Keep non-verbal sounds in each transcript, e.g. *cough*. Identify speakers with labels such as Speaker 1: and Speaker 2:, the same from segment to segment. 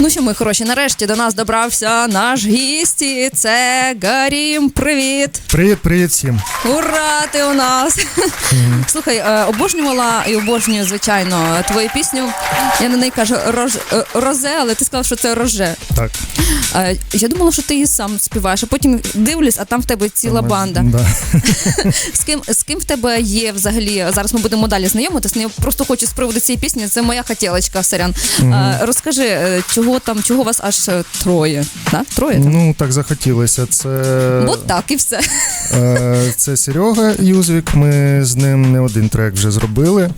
Speaker 1: Ну що, ми хороші, нарешті до нас добрався наш гість. і Це Гарім. Привіт!
Speaker 2: Привіт, привіт всім.
Speaker 1: Ура! Ти у нас! Слухай, е, обожнювала і обожнюю, звичайно, твою пісню. Я на неї кажу рож, е, розе, але ти сказав, що це роже.
Speaker 2: Так.
Speaker 1: Е, Я думала, що ти її сам співаєш, а потім дивлюсь, а там в тебе ціла банда.
Speaker 2: Да.
Speaker 1: З ким з ким в тебе є взагалі? Зараз ми будемо далі знайомитися. Я просто хочу з приводу цієї пісні. Це моя хотілочка, Сарян. Е, Розкажи, е, чого там, чого вас аж е, троє? Да? Троє?
Speaker 2: Ну так захотілося. Це,
Speaker 1: От так і все.
Speaker 2: е, це Серега Юзвік. Ми з ним не один трек вже зробили.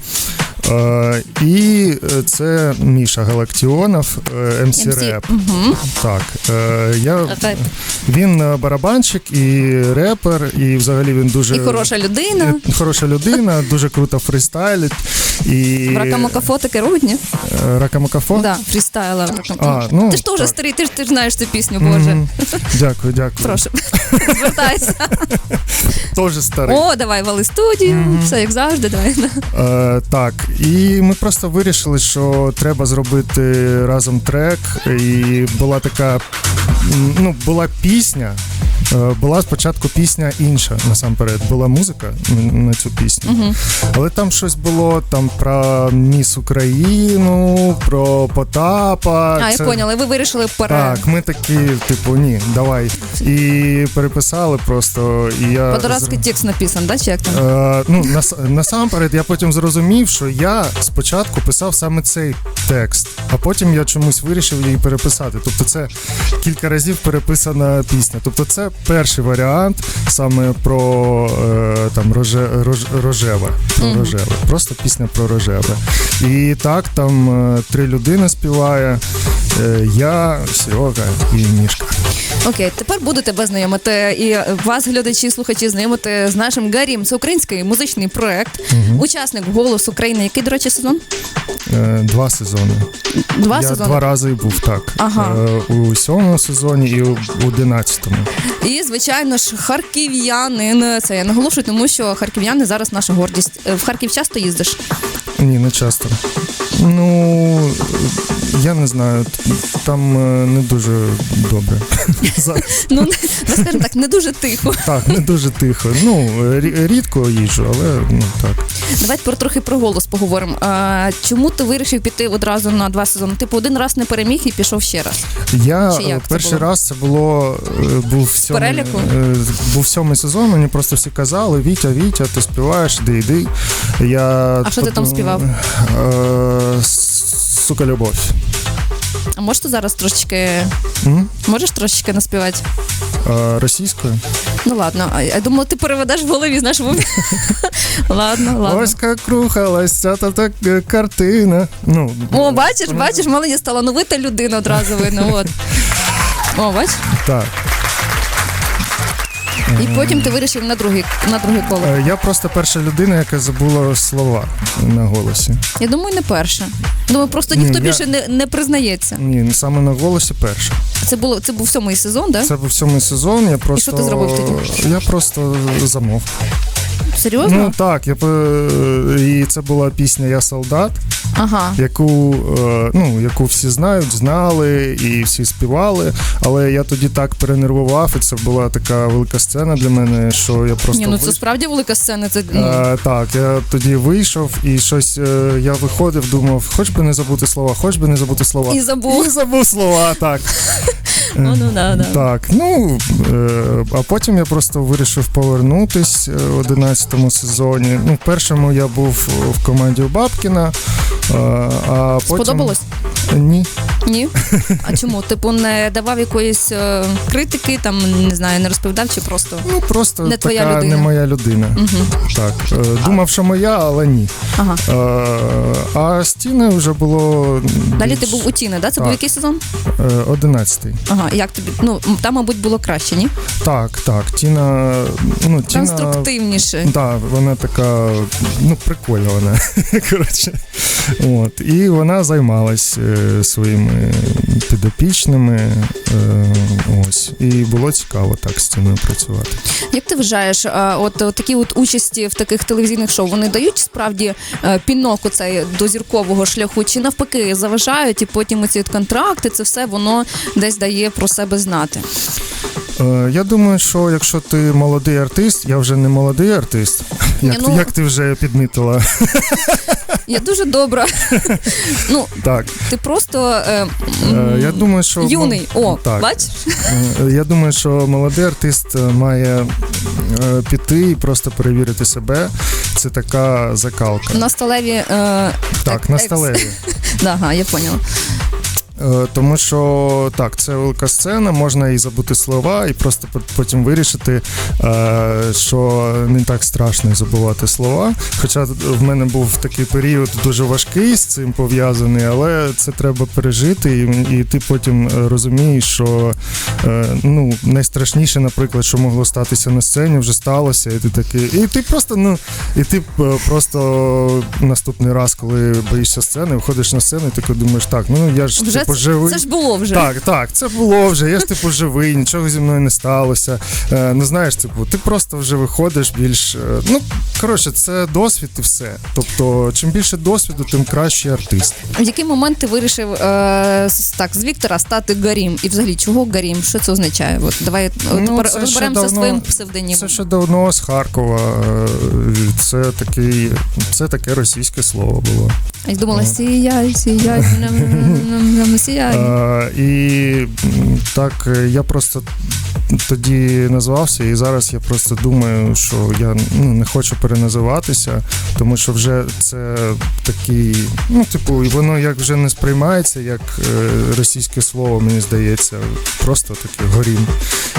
Speaker 2: Е, і це Міша Галактіонов, МС
Speaker 1: MC.
Speaker 2: Реп.
Speaker 1: Угу.
Speaker 2: Так, я, він барабанщик і репер, і взагалі він дуже
Speaker 1: І хороша людина.
Speaker 2: хороша людина, дуже круто фрістайлить. І
Speaker 1: Ракамакафо таке робить, ні?
Speaker 2: Е, Ракамакафо?
Speaker 1: Да, фрістайла.
Speaker 2: А, ну,
Speaker 1: ти ж теж старий, ти ж ти ж знаєш цю пісню, Боже.
Speaker 2: Мгм. Дякую, дякую.
Speaker 1: Прошу, *laughs* звертайся.
Speaker 2: Теж старий.
Speaker 1: О, давай вали студію,
Speaker 2: Мгм.
Speaker 1: все як завжди. Давай.
Speaker 2: Е, так, і ми просто вирішили, що треба зробити разом трек. І була така, ну, була пісня. е, Була спочатку пісня інша насамперед. Була музика на цю пісню.
Speaker 1: Угу.
Speaker 2: Але там щось було там про Міс Україну, про Потапа.
Speaker 1: А, я
Speaker 2: Це-
Speaker 1: поняла, ви вирішили пере...
Speaker 2: Так, ми такі, типу, ні, давай. І переписали просто. І я
Speaker 1: По-дурацьки текст написан, да? Чи як там?
Speaker 2: Е, ну, нас, насамперед, я потім зрозумів, що я спочатку писав саме цей текст, а потім я чомусь вирішив її переписати. Тобто це кілька разів переписана пісня. Тобто це перший варіант саме про е, там роже, рож, рожеве. Про
Speaker 1: Мгм.
Speaker 2: рожеве. Просто пісня про рожеве. І так, там е, три людини співає. Е, я, Серега і Мішка.
Speaker 1: Окей, тепер буду тебе знайомити. І вас, глядачі, слухачі, знайомити з нашим Гарім. Це український музичний проект, учасник голос України. Який, до речі, сезон?
Speaker 2: Е, два сезони.
Speaker 1: Два
Speaker 2: я
Speaker 1: сезони.
Speaker 2: два рази був так.
Speaker 1: Ага.
Speaker 2: Е, у сьомому сезоні і у одинадцятому.
Speaker 1: І, звичайно ж, харків'янин. Це я наголошую, тому що харків'яни зараз наша гордість. Е, В Харків часто їздиш?
Speaker 2: Ні, не часто. Ну я не знаю, там е, не дуже добре. *laughs*
Speaker 1: Ну, не- скажімо так, не дуже тихо.
Speaker 2: Так, не дуже тихо. Ну, рідко їжджу, але ну так.
Speaker 1: Давайте про трохи про голос поговоримо. А, чому ти вирішив піти одразу на два сезони? Типу, один раз не переміг і пішов ще раз.
Speaker 2: Я
Speaker 1: як
Speaker 2: е,
Speaker 1: це
Speaker 2: перший
Speaker 1: було?
Speaker 2: раз це було е, був сьомий,
Speaker 1: переліку?
Speaker 2: був сьомий сезон. Мені просто всі казали: Вітя, Вітя, ти співаєш, іди, йди. Я
Speaker 1: А що ти там
Speaker 2: потім,
Speaker 1: співав?
Speaker 2: Е, Сука, любов.
Speaker 1: А можеш ти зараз трошечки. Можеш трошечки наспівати?
Speaker 2: Е, Російською.
Speaker 1: Ну ладно, а я думала, ти переведеш в голові, знаєш, в... *laughs* ладно, ладно.
Speaker 2: Ось як рухалась ця та та е, картина. Ну,
Speaker 1: О, бачиш, бачиш, молодець талановита людина одразу видно. От. *laughs* О, бач?
Speaker 2: Так.
Speaker 1: І потім ти вирішив на другий, на друге коло.
Speaker 2: Е, Я просто перша людина, яка забула слова на голосі.
Speaker 1: Я думаю, не перша. Думаю, просто
Speaker 2: Ні,
Speaker 1: ніхто
Speaker 2: я-
Speaker 1: більше не, не признається.
Speaker 2: Ні, саме на голосі перша.
Speaker 1: Це було це був сьомий сезон, да?
Speaker 2: Це був сьомий сезон. Я просто
Speaker 1: що ти зробив тоді?
Speaker 2: Я просто замов.
Speaker 1: Серйозно?
Speaker 2: Ну так, я і це була пісня Я солдат,
Speaker 1: Ага.
Speaker 2: яку е, ну яку всі знають, знали і всі співали. Але я тоді так перенервував, і це була така велика сцена для мене, що я просто
Speaker 1: Ні, ну це справді велика сцена. Це ну,
Speaker 2: Е, так, я тоді вийшов і щось е, я виходив, думав, хоч би не забути слова, хоч би не забути слова.
Speaker 1: і забув.
Speaker 2: І забув слова, так. *laughs*
Speaker 1: Ну, ну, да, да.
Speaker 2: Так, ну е, а потім я просто вирішив повернутись е, в 11 сезоні. Ну, в першому я був в команді у Бабкіна. е, А потім...
Speaker 1: Сподобалось?
Speaker 2: Ні.
Speaker 1: Ні. А чому? Типу, не давав якоїсь е, критики, там не знаю, не розповідав чи просто.
Speaker 2: Ну просто
Speaker 1: Не твоя
Speaker 2: така
Speaker 1: людина.
Speaker 2: не моя людина.
Speaker 1: Угу.
Speaker 2: Так. е, Думав, що моя, але ні.
Speaker 1: Ага.
Speaker 2: Е, А стіни вже було.
Speaker 1: Далі ти
Speaker 2: більш-
Speaker 1: був у Тіни, да? Це був
Speaker 2: Так.
Speaker 1: який сезон?
Speaker 2: Е, Одинадцятий.
Speaker 1: Ага, як тобі? Ну, там, мабуть, було краще, ні?
Speaker 2: Так, так. Тіна. Ну, Тіна.
Speaker 1: Конструктивніше.
Speaker 2: Так, вона така, ну, прикольна вона. *laughs* Коротше. От. І вона займалась е, своїми підопічними. Е, ось. І було цікаво так з цим працювати.
Speaker 1: Як ти вважаєш, е, от, от такі от участі в таких телевізійних шоу вони дають справді е, пінок оцей до зіркового шляху, чи навпаки заважають, і потім оці от контракти, це все воно десь дає про себе знати.
Speaker 2: Я думаю, що якщо ти молодий артист, я вже не молодий артист, як,
Speaker 1: ну-
Speaker 2: як ти вже підмітила.
Speaker 1: Я дуже добра. ну,
Speaker 2: Так,
Speaker 1: ти просто е,
Speaker 2: е, я думаю, що
Speaker 1: юний. О,
Speaker 2: так.
Speaker 1: бач?
Speaker 2: Е, Я думаю, що молодий артист е, має піти і просто перевірити себе. Це така закалка.
Speaker 1: На сталеві. Е,
Speaker 2: Так, на
Speaker 1: екс.
Speaker 2: сталеві. *laughs*
Speaker 1: Ага, я поняла.
Speaker 2: Е, Тому що так, це велика сцена, можна і забути слова, і просто пот- потім вирішити, е, що не так страшно забувати слова. Хоча в мене був такий період дуже важкий з цим пов'язаний, але це треба пережити, і, ти потім е, розумієш, що ну, найстрашніше, наприклад, що могло статися на сцені, вже сталося, і ти такий. І ти просто, ну, і ти просто наступний раз, коли боїшся сцени, виходиш на сцену, і ти думаєш, так, ну я ж типу,
Speaker 1: це,
Speaker 2: живий.
Speaker 1: це ж було вже.
Speaker 2: Так, так, це було вже. Я ж типу живий, нічого зі мною не сталося. Е, ну знаєш, типу, ти просто вже виходиш більш. е, ну коротше, це досвід і все. Тобто, чим більше досвіду, тим кращий артист.
Speaker 1: В який момент ти вирішив е, так, з Віктора стати Гарім? І взагалі чого Гарім? Що це означає? От давай
Speaker 2: Ну,
Speaker 1: тепер розберемося з твоїм псевдонімом.
Speaker 2: Це ще давно з Харкова. е, Це такий, це таке російське слово було.
Speaker 1: Я думала, сіяй, сіяй, нам.
Speaker 2: Е, і так я просто тоді назвався, і зараз я просто думаю, що я ну, не хочу переназиватися, тому що вже це такий, ну, типу, воно як вже не сприймається, як е, російське слово, мені здається, просто таке горім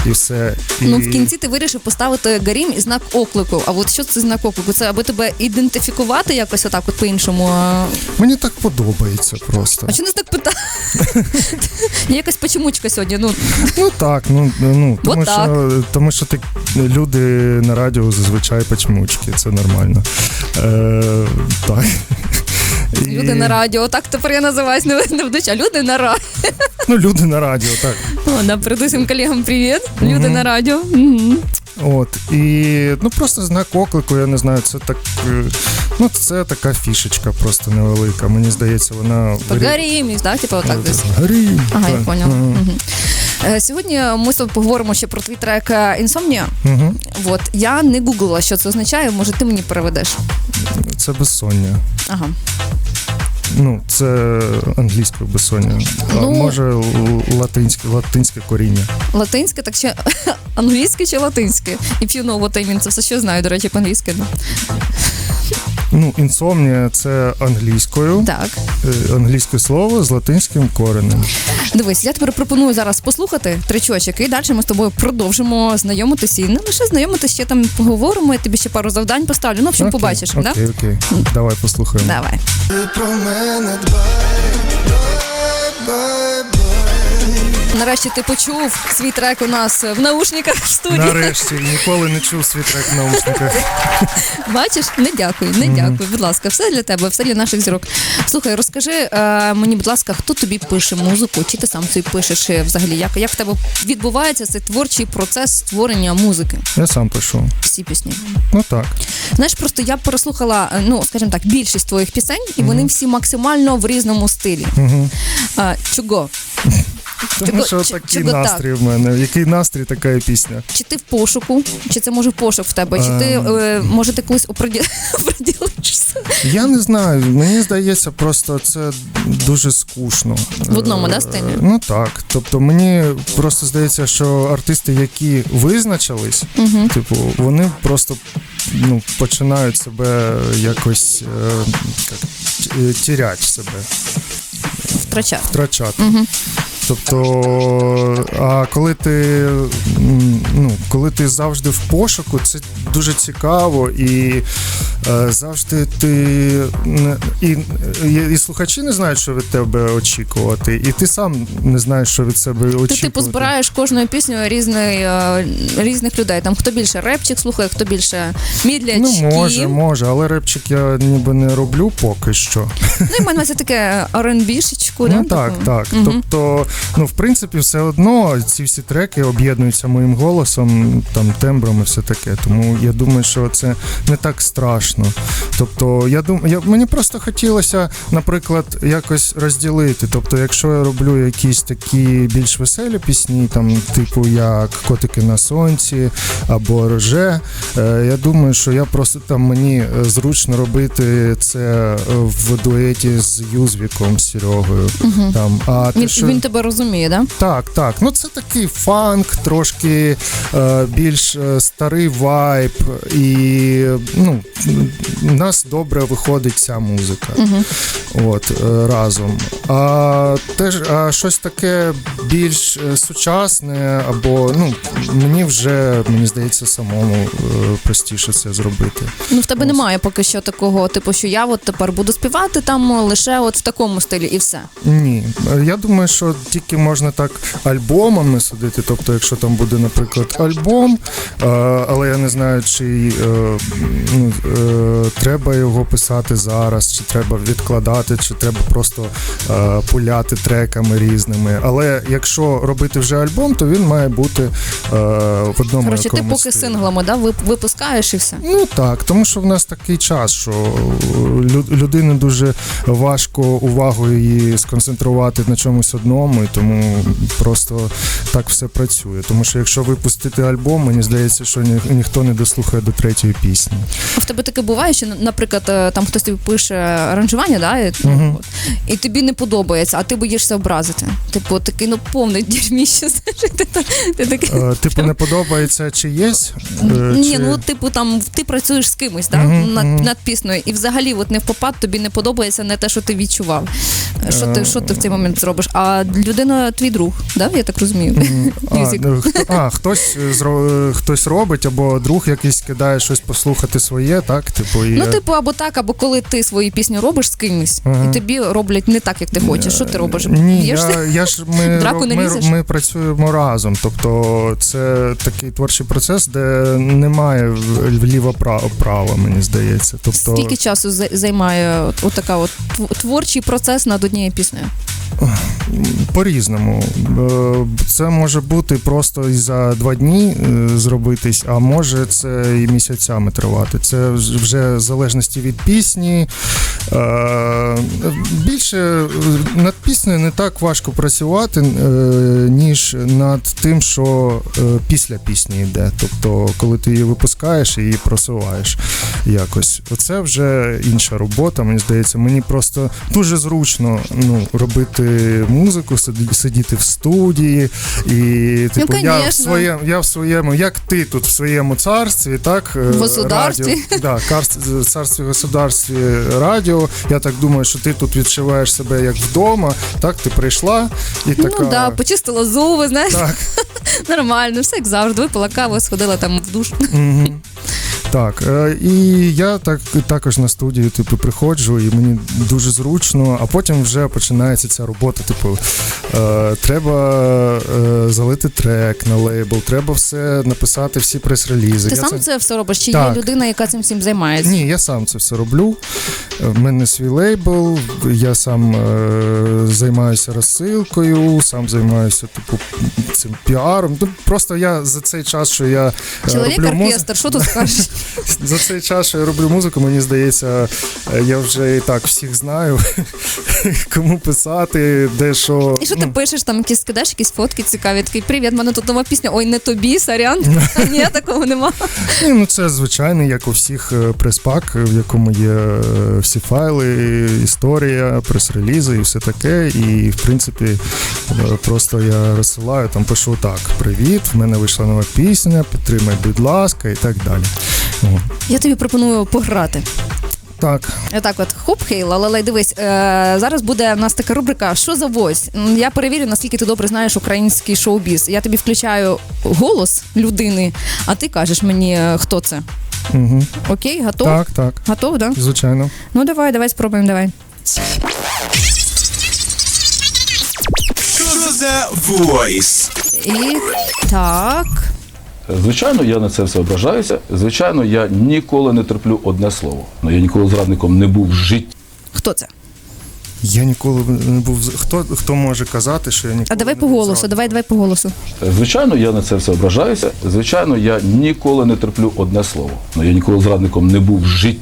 Speaker 2: і все. І...
Speaker 1: Ну, в кінці ти вирішив поставити Гарім і знак оклику. А от що це знак оклику? Це аби тебе ідентифікувати якось отак, от по-іншому.
Speaker 2: Мені так подобається просто.
Speaker 1: а чи не так питає? Якась почемучка сьогодні. Ну,
Speaker 2: Ну так, ну, ну тому,
Speaker 1: Отак.
Speaker 2: що, тому що ти, люди на радіо зазвичай почмучки, це нормально. Е, так. І-
Speaker 1: люди на радіо. Так тепер я називаюсь не, ведуча, а люди на радіо.
Speaker 2: Ну, люди на радіо, так.
Speaker 1: О, да, передаю всім колегам привіт. Люди
Speaker 2: Мгм.
Speaker 1: на радіо. Мгм.
Speaker 2: От. І ну просто знак оклику, я не знаю, це так. е, Ну, це така фішечка просто невелика. Мені здається, вона. вирі-
Speaker 1: так? Типу, отак десь.
Speaker 2: Гарі.
Speaker 1: Ага, я поняла. Е, Сьогодні ми з тобою поговоримо ще про твій трек Інсомнія.
Speaker 2: Мгм.
Speaker 1: От я не гуглила, що це означає. Може, ти мені переведеш?
Speaker 2: Це безсоння.
Speaker 1: Ага.
Speaker 2: Ну, це англійською безсоння. А
Speaker 1: Ну-
Speaker 2: може латинське, латинське коріння.
Speaker 1: Латинське, так ще *laughs* англійське чи латинське? І you know what I mean, це все що знаю, до речі, по-англійськи. ну.
Speaker 2: Ну, інсомнія це англійською,
Speaker 1: Так.
Speaker 2: е, англійське слово з латинським коренем.
Speaker 1: Дивись, я тепер пропоную зараз послухати тричочок, і далі ми з тобою продовжимо знайомитися. І не лише знайомитися, ще там поговоримо, я тобі ще пару завдань поставлю. Ну, в общем,
Speaker 2: Окей,
Speaker 1: побачиш,
Speaker 2: Окей,
Speaker 1: да?
Speaker 2: окей. Давай послухаємо.
Speaker 1: Давай.
Speaker 3: Про мене дбай, дбай, дбай, дбай.
Speaker 1: Нарешті ти почув свій трек у нас в наушниках в студії.
Speaker 2: Нарешті ніколи не чув свій трек в наушниках. *laughs*
Speaker 1: Бачиш, не дякую, не дякую. Будь ласка, все для тебе, все для наших зірок. Слухай, розкажи е, мені, будь ласка, хто тобі пише музику? Чи ти сам собі пишеш е, взагалі? Як, як в тебе відбувається цей творчий процес створення музики?
Speaker 2: Я сам пишу.
Speaker 1: Всі пісні.
Speaker 2: Ну так.
Speaker 1: Знаєш, просто я переслухала, е, ну скажімо так, більшість твоїх пісень, і вони всі максимально в різному стилі. А, чого?
Speaker 2: Тому що
Speaker 1: чи-
Speaker 2: такий
Speaker 1: так?
Speaker 2: настрій в мене. Який настрій, така і пісня.
Speaker 1: Чи ти в пошуку, чи це може пошук в тебе? Чи ти
Speaker 2: Ем.
Speaker 1: е, може ти колись оприді- *laughs* оприділишся?
Speaker 2: Я не знаю. Мені здається, просто це дуже скучно.
Speaker 1: В одному, да, стилі?
Speaker 2: Е, Ну так. Тобто мені просто здається, що артисти, які визначились,
Speaker 1: Угу.
Speaker 2: типу, вони просто ну, починають себе якось е, тірять себе,
Speaker 1: Втрачав.
Speaker 2: втрачати.
Speaker 1: Угу.
Speaker 2: Тобто, а коли ти ну, коли ти завжди в пошуку, це дуже цікаво. І завжди ти і, і, слухачі не знають, що від тебе очікувати, і ти сам не знаєш, що від себе очікувати.
Speaker 1: Ти типу збираєш кожною піснею різний, е, різних людей. Там хто більше репчик слухає, хто більше мідлячки.
Speaker 2: Ну, може, може, але репчик я ніби не роблю поки що.
Speaker 1: Ну, і мене це таке R&B-шечку,
Speaker 2: Ну
Speaker 1: да,
Speaker 2: так,
Speaker 1: таку?
Speaker 2: так.
Speaker 1: Мгм.
Speaker 2: Тобто, ну в принципі, все одно ці всі треки об'єднуються моїм голосом, там тембром і все таке. Тому я думаю, що це не так страшно. Тобто, я думаю, я, мені просто хотілося, наприклад, якось розділити. Тобто, якщо я роблю якісь такі більш веселі пісні, там, типу як Котики на сонці або Роже, е, я думаю, що я просто там мені е, зручно робити це в дуеті з Юзвіком, з Серегою. Там, а те,
Speaker 1: Він,
Speaker 2: що...
Speaker 1: він тебе розуміє, да?
Speaker 2: Так, так. Ну це такий фанк, трошки е, більш старий вайб, і ну, у нас добре виходить ця музика. От, е, разом. А теж а щось таке більш е, сучасне, або ну, мені вже, мені здається, самому е, простіше це зробити.
Speaker 1: Ну в тебе
Speaker 2: Ось.
Speaker 1: немає поки що такого, типу, що я от тепер буду співати там лише от в такому стилі і все.
Speaker 2: Ні, я думаю, що тільки можна так альбомами судити. Тобто, якщо там буде, наприклад, альбом, але я не знаю, чи ну, треба його писати зараз, чи треба відкладати, чи треба просто е, пуляти треками різними. Але якщо робити вже альбом, то він має бути е, в одному
Speaker 1: Коротше, ти поки
Speaker 2: стилі.
Speaker 1: синглами да, випускаєш і все.
Speaker 2: Ну так, тому що в нас такий час, що лю- людині дуже важко увагу її сконцентрувати на чомусь одному, і тому просто так все працює. Тому що якщо випустити альбом, мені здається, що ні, ніхто не дослухає до третьої пісні.
Speaker 1: А в тебе таке буває, що, наприклад, е, там хтось тобі пише аранжування, да, і,
Speaker 2: Мгм.
Speaker 1: от, і тобі не подобається, а ти боїшся образити. Типу, такий, ну повний дерьміще. знаєш, *laughs* Ти, та- ти такий.
Speaker 2: Е, типу, не подобається чиєсь? Е,
Speaker 1: Ні,
Speaker 2: чи-
Speaker 1: ну типу там ти працюєш з кимось, да,
Speaker 2: Мгм,
Speaker 1: над,
Speaker 2: мгм.
Speaker 1: над піснею, і взагалі от не в попад тобі не подобається не те, що ти відчував. Що ти, що ти в цей момент зробиш? А людина твій друг, да? я так розумію.
Speaker 2: М, *laughs* А,
Speaker 1: Мюзик.
Speaker 2: ну, хто, а хтось, е, зро- е, хтось робить, або друг якийсь кидає щось послухати своє, так? Типу, і,
Speaker 1: Ну,
Speaker 2: е,
Speaker 1: типу, або так, або коли ти свої пісні робиш з кимось,
Speaker 2: Ага.
Speaker 1: і тобі роблять не так, як ти хочеш. Що ти робиш?
Speaker 2: Ні, я, я ж ми, *laughs*
Speaker 1: Драку не
Speaker 2: ми,
Speaker 1: лізеш?
Speaker 2: ми працюємо разом. Тобто це такий творчий процес, де немає вліво-право, мені здається. Тобто
Speaker 1: Скільки часу за- займає от, от така от творчий процес над однією піснею?
Speaker 2: По-різному. Е, Це може бути просто за два дні е, зробитись, а може це і місяцями тривати. Це вже- в залежності від пісні. Е, Більше над піснею не так важко працювати, ніж над тим, що після пісні йде. Тобто, коли ти її випускаєш і її просуваєш якось. Оце вже інша робота. Мені здається, мені просто дуже зручно ну, робити музику, сидіти в студії. І типу, я в своєму, я в своєму, як ти тут в своєму царстві, так е,
Speaker 1: В государстві.
Speaker 2: радіо, да, царстві государстві радіо. Я так думаю, що ти тут відчуваєш себе як вдома. Так, ти прийшла і така.
Speaker 1: Ну да, почистила зуби, знаєш,
Speaker 2: Так, *laughs*
Speaker 1: нормально, все як завжди. Випила каву, сходила там в душ.
Speaker 2: Мгм. Так, е, і я так також на студію типу приходжу, і мені дуже зручно, а потім вже починається ця робота. Типу, е, треба е, залити трек на лейбл, треба все написати, всі прес-релізи.
Speaker 1: Ти
Speaker 2: Я
Speaker 1: сам це все робиш? Чи
Speaker 2: Так.
Speaker 1: є людина, яка цим всім займається?
Speaker 2: Ні, я сам це все роблю. В мене свій лейбл, я сам е, займаюся розсилкою, сам займаюся типу цим піаром. Ну, просто я за цей час, що я
Speaker 1: Чоловік
Speaker 2: роблю
Speaker 1: оркестр, що тут скажеш? *laughs*
Speaker 2: за цей час, що я роблю музику, мені здається, я вже і так всіх знаю, *laughs* кому писати, де що.
Speaker 1: І що ти
Speaker 2: ну,
Speaker 1: пишеш, там якісь скидаєш якісь фотки цікаві, такий привіт, в мене тут нова пісня. Ой, не тобі, сорян. *laughs* Ні, такого нема.
Speaker 2: Ні, ну це звичайний, як у всіх е, прес-пак, в якому є е, всі файли, історія, прес-релізи і все таке. І в принципі, е, просто я розсилаю, там пишу так: привіт, в мене вийшла нова пісня, підтримай, будь ласка, і так далі.
Speaker 1: Я тобі пропоную пограти.
Speaker 2: Так,
Speaker 1: Так, от хоп, хей, лалалей, дивись. Е, зараз буде в нас така рубрика Що за вось? Я перевірю, наскільки ти добре знаєш український шоу-біз. Я тобі включаю голос людини, а ти кажеш мені, е, хто це.
Speaker 2: Угу.
Speaker 1: Окей, готов?
Speaker 2: Так, так,
Speaker 1: Готов, да?
Speaker 2: звичайно.
Speaker 1: Ну давай, давай спробуємо, давай.
Speaker 4: Що за voice?
Speaker 1: І так.
Speaker 5: Звичайно, я на це все ображаюся. Звичайно, я ніколи не терплю одне слово. Ну, я ніколи зрадником не був в житті.
Speaker 1: Хто це?
Speaker 2: Я ніколи не був. Хто, хто може казати, що я ніколи
Speaker 1: А давай
Speaker 2: не
Speaker 1: по голосу, давай, давай по голосу.
Speaker 5: Звичайно, я на це все ображаюся. Звичайно, я ніколи не терплю одне слово. Ну, я ніколи зрадником не був в житті.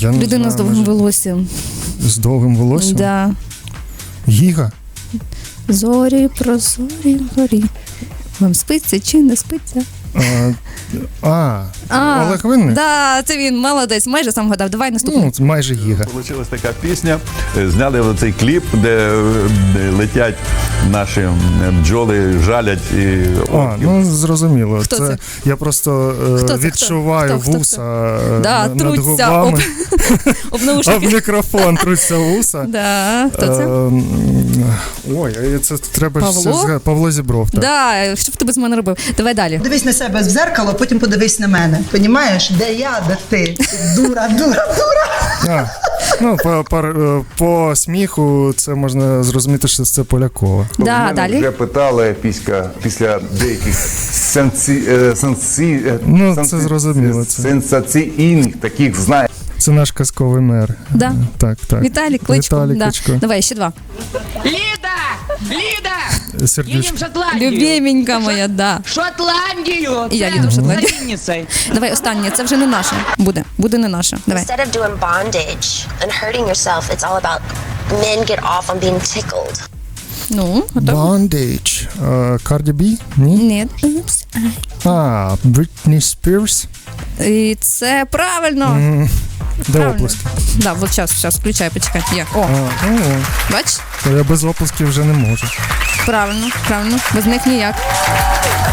Speaker 2: Я не
Speaker 1: Людина з довгим
Speaker 2: може,
Speaker 1: волоссям.
Speaker 2: з довгим волоссям?
Speaker 1: Да.
Speaker 2: Гіга?
Speaker 1: Зорі, прозорі, горі. Вам спиться чи не спиться?
Speaker 2: А, а,
Speaker 1: А,
Speaker 2: Олег Винник?
Speaker 1: Да, це він, молодець, майже сам гадав. Давай наступний.
Speaker 2: Ну, це майже Гіга.
Speaker 6: Получилась така пісня. Зняли цей кліп, де, де летять наші е, бджоли, жалять і
Speaker 2: А, ну зрозуміло.
Speaker 1: Хто це?
Speaker 2: Я просто е,
Speaker 1: Хто це? Хто?
Speaker 2: відчуваю
Speaker 1: Хто? Хто?
Speaker 2: вуса е,
Speaker 1: Да,
Speaker 2: над
Speaker 1: труться
Speaker 2: губами. *laughs*
Speaker 1: Об
Speaker 2: А в
Speaker 1: наушники.
Speaker 2: мікрофон труться вуса. *laughs*
Speaker 1: Да, хто це?
Speaker 2: Ем, Ой, це треба
Speaker 1: Павло?
Speaker 2: все згадати. Павло Зібров. Так.
Speaker 1: Да, що б ти без мене робив? Давай далі.
Speaker 7: Дивись на себе в зеркало, потім подивись на мене. Понімаєш, де я, де ти? Дура, дура, дура.
Speaker 2: А, ну, по, по, е, по сміху це можна зрозуміти, що це Полякова.
Speaker 1: Да,
Speaker 8: Мене
Speaker 1: далі.
Speaker 8: Вже питали після, після деяких сенсі, е, сенсі, е,
Speaker 2: Ну,
Speaker 8: сенсі-
Speaker 2: це зрозуміло, це.
Speaker 8: сенсаційних таких, знає.
Speaker 2: Це наш казковий мер.
Speaker 1: Да.
Speaker 2: Так, так.
Speaker 1: Віталій Кличко.
Speaker 2: Віталій
Speaker 1: да.
Speaker 2: Кличко.
Speaker 1: Давай, ще два.
Speaker 9: Ліда! Ліда!
Speaker 2: Сердючко.
Speaker 9: Їдемо в Шотландію!
Speaker 1: Любименька моя, да.
Speaker 9: Шотландію!
Speaker 1: І я їду в Шотландію.
Speaker 9: за
Speaker 1: Давай останнє, це вже не наше. Буде. Буде не наше. Давай.
Speaker 10: Instead of doing bondage and hurting yourself, it's all about men get off on being tickled.
Speaker 1: Ну, готов?
Speaker 2: Bondage. Cardi B? Ні?
Speaker 1: Ні.
Speaker 2: А, Britney Spears.
Speaker 1: І це правильно.
Speaker 2: Де
Speaker 1: Правильно.
Speaker 2: оплески?
Speaker 1: Да, вот зараз, зараз, включай, почекай. Є. О,
Speaker 2: А, ну,
Speaker 1: бач?
Speaker 2: то я без оплесків вже не можу.
Speaker 1: Правильно, правильно. Без них ніяк.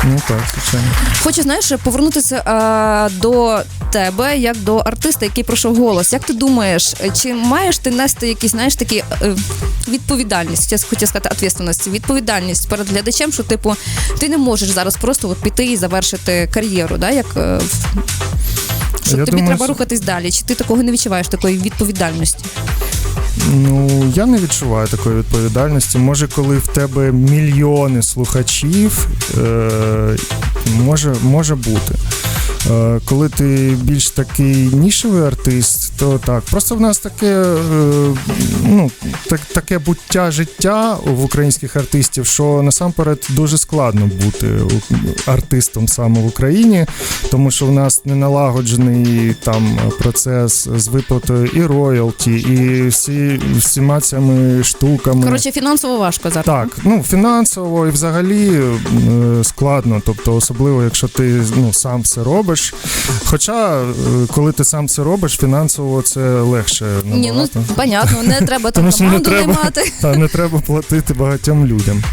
Speaker 2: Ну так, звичайно.
Speaker 1: Хочу, знаєш, повернутися е, до тебе як до артиста, який пройшов голос. Як ти думаєш, чи маєш ти нести якісь, знаєш, такі е, відповідальність, я хотіла сказати, відповідальність, відповідальність перед глядачем, що типу ти не можеш зараз просто от піти і завершити кар'єру, да, як е, що тобі
Speaker 2: думаю,
Speaker 1: треба рухатись далі. Чи ти такого не відчуваєш такої відповідальності?
Speaker 2: Ну, я не відчуваю такої відповідальності. Може, коли в тебе мільйони слухачів, е, може, може бути. Е, коли ти більш такий нішевий артист, то так. Просто в нас таке, е, ну, так, таке буття життя в українських артистів, що насамперед дуже складно бути артистом саме в Україні, тому що в нас не налагоджений там процес з виплатою і роялті, і всі всіма цими штуками.
Speaker 1: Коротше, фінансово важко зараз.
Speaker 2: Так, ну фінансово і взагалі е, складно, тобто особливо, якщо ти ну сам все робиш. Хоча, е, коли ти сам це робиш, фінансово це легше
Speaker 1: Ні, ну понятно, не треба *laughs* там команду наймати. *laughs*
Speaker 2: та, не треба платити багатьом людям.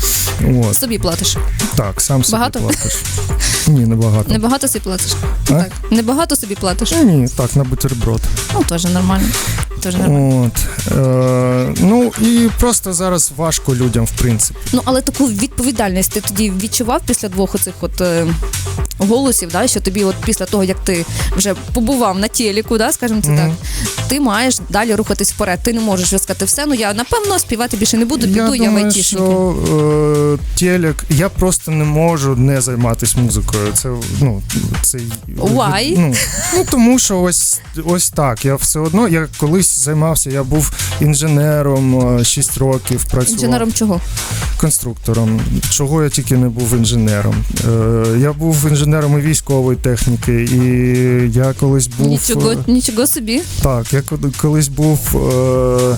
Speaker 2: От,
Speaker 1: Собі платиш.
Speaker 2: так, сам собі
Speaker 1: Багато?
Speaker 2: платиш. *laughs* Ні, не багато.
Speaker 1: Небагато собі платиш.
Speaker 2: А?
Speaker 1: Так. Небагато собі платиш.
Speaker 2: Та Ні, так, на бутерброд.
Speaker 1: Ну, теж нормально. Теж нормально.
Speaker 2: От, е, ну і просто зараз важко людям, в принципі.
Speaker 1: Ну, але таку відповідальність ти тоді відчував після двох оцих от е, голосів, да, що тобі, от після того, як ти вже побував на телеку, да, скажімо це так, ти маєш далі рухатись вперед. Ти не можеш вже сказати все, ну я напевно співати більше не буду, піду я,
Speaker 2: думаю,
Speaker 1: айтішники.
Speaker 2: що е, телек, я просто не можу не займатися музикою. Це ну це
Speaker 1: Why?
Speaker 2: Ну, ну тому що ось ось так. Я все одно я колись займався. Я був інженером 6 років. Працював
Speaker 1: Інженером чого?
Speaker 2: конструктором. Чого я тільки не був інженером. Е, я був інженером і військової техніки, і я колись був
Speaker 1: Нічого,
Speaker 2: е,
Speaker 1: нічого собі.
Speaker 2: так, я колись був е,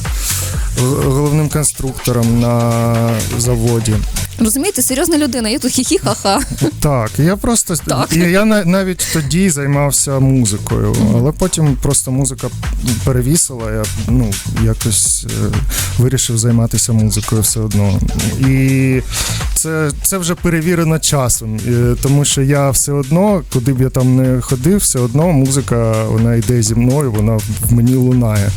Speaker 2: головним конструктором на заводі.
Speaker 1: Розумієте, серйозна людина, я тут хі-хі-ха-ха.
Speaker 2: Так, я просто
Speaker 1: Так.
Speaker 2: і я навіть тоді займався музикою, але потім просто музика перевісила. Я ну якось е, вирішив займатися музикою все одно. І це, це вже перевірено часом, е, тому що я все одно, куди б я там не ходив, все одно музика вона йде зі мною, вона в мені лунає.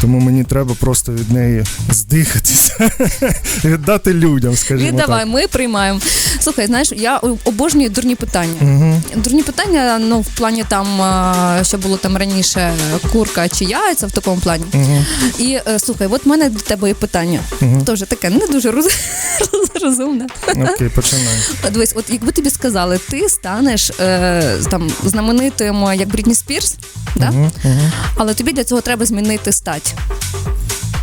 Speaker 2: Тому мені треба просто від неї здихатися, *laughs* віддати людям, скажімо
Speaker 1: Віддавай,
Speaker 2: так.
Speaker 1: ми приймаємо. Слухай, знаєш, я обожнюю дурні питання. Дурні питання, ну, в плані там, що було там раніше, курка чи яйця в такому плані. І е, слухай, от в мене до тебе є питання. Теж таке не дуже роз... *laughs* розумне.
Speaker 2: Окей, починай.
Speaker 1: Дивись, от якби тобі сказали, ти станеш е, там знаменитим, як Брітні Спірс, да? але тобі для цього треба змінити стать.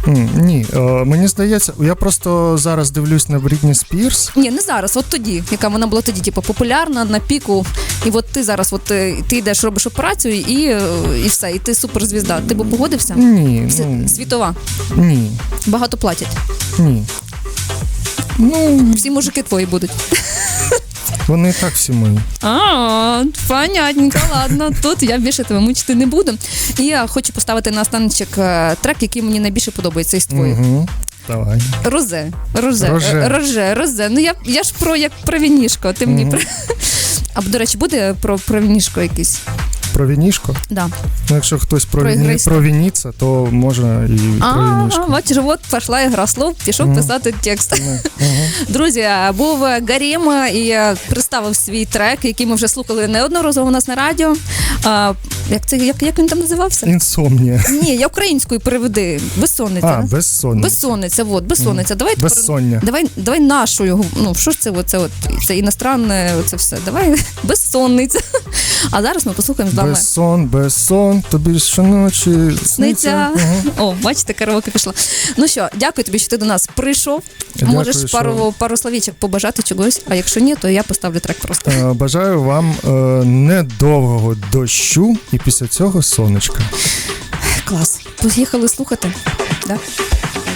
Speaker 2: Ні, е, мені здається, я просто зараз дивлюсь на Брітні Спірс.
Speaker 1: Ні, не зараз, от тоді, яка вона була тоді, типу, популярна на піку. І от ти зараз, от е, ти йдеш, робиш операцію, і, е, і все, і ти суперзвізда. Ти б погодився?
Speaker 2: Ні,
Speaker 1: С-
Speaker 2: ну,
Speaker 1: Світова.
Speaker 2: ні,
Speaker 1: Багато платять.
Speaker 2: ні. Ну,
Speaker 1: Всі мужики твої будуть.
Speaker 2: Вони і так всі мої.
Speaker 1: А, понятненько, ладно. Тут я більше тебе мучити не буду. І я хочу поставити на останочок е, трек, який мені найбільше подобається із твоїх.
Speaker 2: Угу. Давай.
Speaker 1: Розе. Розе.
Speaker 2: Роже.
Speaker 1: Е, Роже, розе. Ну я, я ж про як про вінішко. Ти мені про. А до речі, буде про, про вінішко якийсь?
Speaker 2: Про вінішко.
Speaker 1: Да.
Speaker 2: Ну, якщо хтось про,
Speaker 1: Про
Speaker 2: віні, про вініца, то можна і про
Speaker 1: А, бачиш, от пішла ігра слов, пішов писати текст. Друзі, був Гарім і я представив свій трек, який ми вже слухали неодноразово у нас на радіо. А, як, це, як, як він там називався?
Speaker 2: Інсомнія.
Speaker 1: Ні, я українською переведи. Безсонниця.
Speaker 2: А, безсоння.
Speaker 1: Безсонниця, от, безсонниця. Давай тепер-
Speaker 2: Безсоння.
Speaker 1: Давай, давай нашою. Ну, що ж це, оце, от, це іностранне, оце все. Давай *laughs* безсонниця. А зараз ми послухаємо з вами.
Speaker 2: Без сон, без сон, тобі щоночі сниться.
Speaker 1: Сниться. О, бачите, караоке пішла. Ну що, дякую тобі, що ти до нас прийшов.
Speaker 2: Дякую,
Speaker 1: Можеш
Speaker 2: що-
Speaker 1: пару, пару словічок побажати чогось, а якщо ні, то я поставлю трек просто.
Speaker 2: Е, Бажаю вам е, недовгого дощу і після цього сонечка.
Speaker 1: Клас. Поїхали слухати. Да?